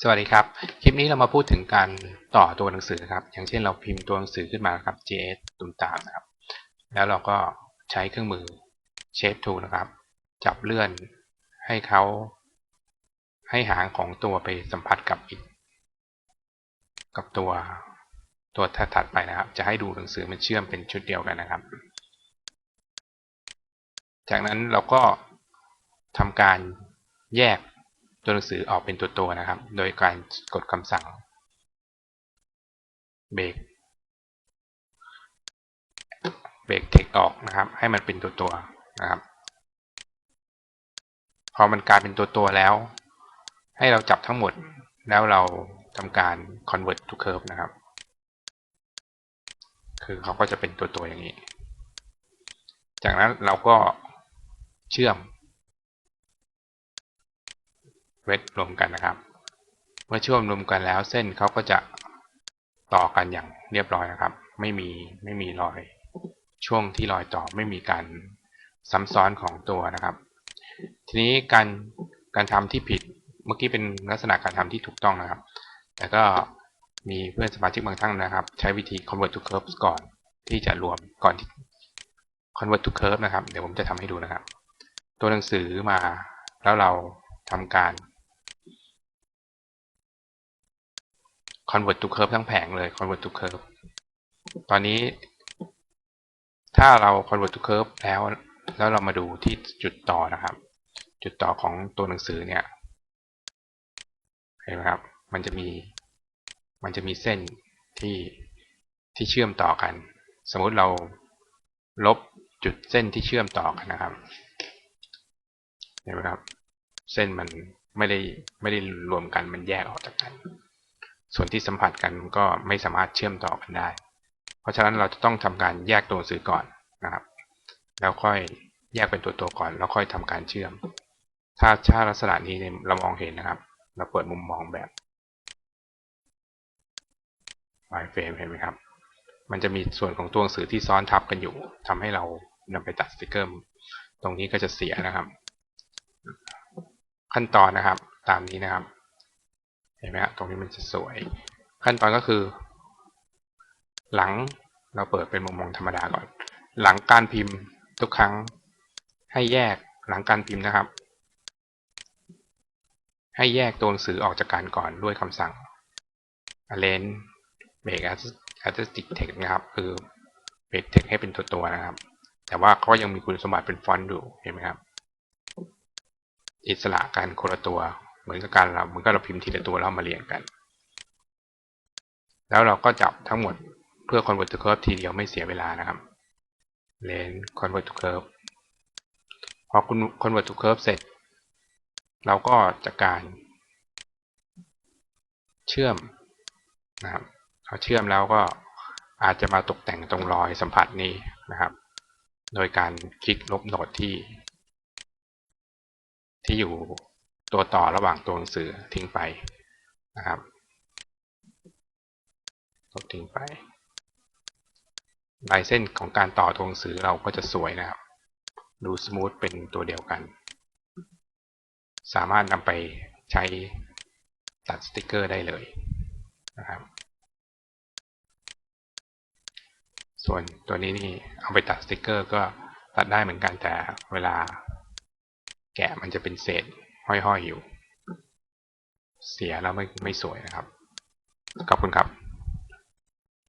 สวัสดีครับ คลิปนี้เรามาพูดถึงการต่อตัวหนังสือนะครับ อย่างเช่นเราพิมพ์ตัวหนังสือขึ้นมาครับ JS ตุมตามนะครับ แล้วเราก็ใช้เครื่องมือ Shape Tool นะครับ จับเลื่อนให้เขาให้หางของตัวไปสัมผัสกับอีก กับตัวตัวถัดไปนะครับ จะให้ดูหนังสือมันเชื่อมเป็นชุดเดียวกันนะครับ จากนั้นเราก็ทำการแยก ตัวหนังสือออกเป็นตัวตัวนะครับ โดยการกดคำสั่งเบรกเบรกเทคออกนะครับ ให้มันเป็นตัวตัวนะครับ พอมันกลายเป็นตัวตัวแล้ว ให้เราจับทั้งหมดแล้วเราทำการ convert to curve นะครับ คือเขาก็จะเป็นตัวตัวอย่างนี้ จากนั้นเราก็เชื่อม เวทรวมกันนะครับ เมื่อเชื่อมรวมกันแล้วเส้นเขาก็จะต่อกันอย่างเรียบร้อยนะครับ ไม่มีไม่มีรอย ช่วงที่รอยต่อไม่มีการซ้ำซ้อนของตัวนะครับ ทีนี้การการทำที่ผิดเมื่อกี้เป็นลักษณะการทำที่ถูกต้องนะครับ แต่ก็มีเพื่อนสมาชิกบางท่านนะครับ ใช้วิธี convert to curves ก่อนที่จะรวมก่อนที่ convert to curve นะครับ เดี๋ยวผมจะทำให้ดูนะครับ ตัวหนังสือมาแล้วเราทำการ convert to curve ทั้งแผงเลย convert to curve ตอนนี้ ถ้าเรา convert to curve แล้ว แล้วเรามาดูที่จุดต่อนะครับ จุดต่อของตัวหนังสือเนี่ย เห็นไหมครับ มันจะมี มันจะมีเส้นที่ที่เชื่อมต่อกัน สมมุติเราลบจุดเส้นที่เชื่อมต่อกันนะครับ เห็นไหมครับ เส้นมันไม่ได้ไม่ได้รวมกันมันแยกออกจากกัน ส่วนที่สัมผัสกันก็ไม่สามารถเชื่อมต่อกันได้ เพราะฉะนั้นเราจะต้องทำการแยกตัวหนังสือก่อนนะครับ แล้วค่อยแยกเป็นตัวตัวก่อน แล้วค่อยทำการเชื่อม ถ้าถ้าลักษณะนี้เนี่ยเรามองเห็นนะครับ เราเปิดมุมมองแบบไวเฟรมเห็นไหมครับ มันจะมีส่วนของตัวหนังสือที่ซ้อนทับกันอยู่ทำให้เรานำไปตัดสติกเกอร์ตรงนี้ก็จะเสียนะครับ ขั้นตอนนะครับ ตามนี้นะครับ ห็นไหมครับตรงนี้มันจะสวย ขั้นตอนก็คือ หลังเราเปิดเป็นมุมมองธรรมดาก่อน หลังการพิมพ์ทุกครั้งให้แยกหลังการพิมพ์นะครับ ให้แยกตัวหนังสือออกจากกันก่อนด้วยคำสั่ง arrange make artistic text นะครับ คือ make text ให้เป็นตัวตัวนะครับ แต่ว่าเขายังมีคุณสมบัติเป็นฟอนต์อยู่เห็นไหมครับ อิสระกันคนละตัว เหมือนกับการเราเหมือนกับเราพิมพ์ทีละตัวแล้วมาเรียงกัน แล้วเราก็จับทั้งหมดเพื่อ convert to curve ทีเดียวไม่เสียเวลานะครับ range convert to curve พอคุณ convert to curve เสร็จ เราก็จะการ เชื่อมนะครับพอเชื่อมแล้วก็อาจจะมาตกแต่งตรงรอยสัมผัสนี้นะครับ โดยการคลิกลบโนดที่ ที่อยู่ ตัวต่อระหว่างตัวหนังสือทิ้งไปนะครับลบทิ้งไปลายเส้นของการต่อตัวหนังสือเราก็จะสวยนะครับ ดูสมูทเป็นตัวเดียวกัน สามารถนำไปใช้ตัดสติกเกอร์ได้เลยนะครับ ส่วนตัวนี้นี่เอาไปตัดสติกเกอร์ก็ตัดได้เหมือนกันแต่เวลาแกะมันจะเป็นเศษ ห้อยๆอยู่ เสียแล้วไม่ไม่สวยนะครับ ขอบคุณครับ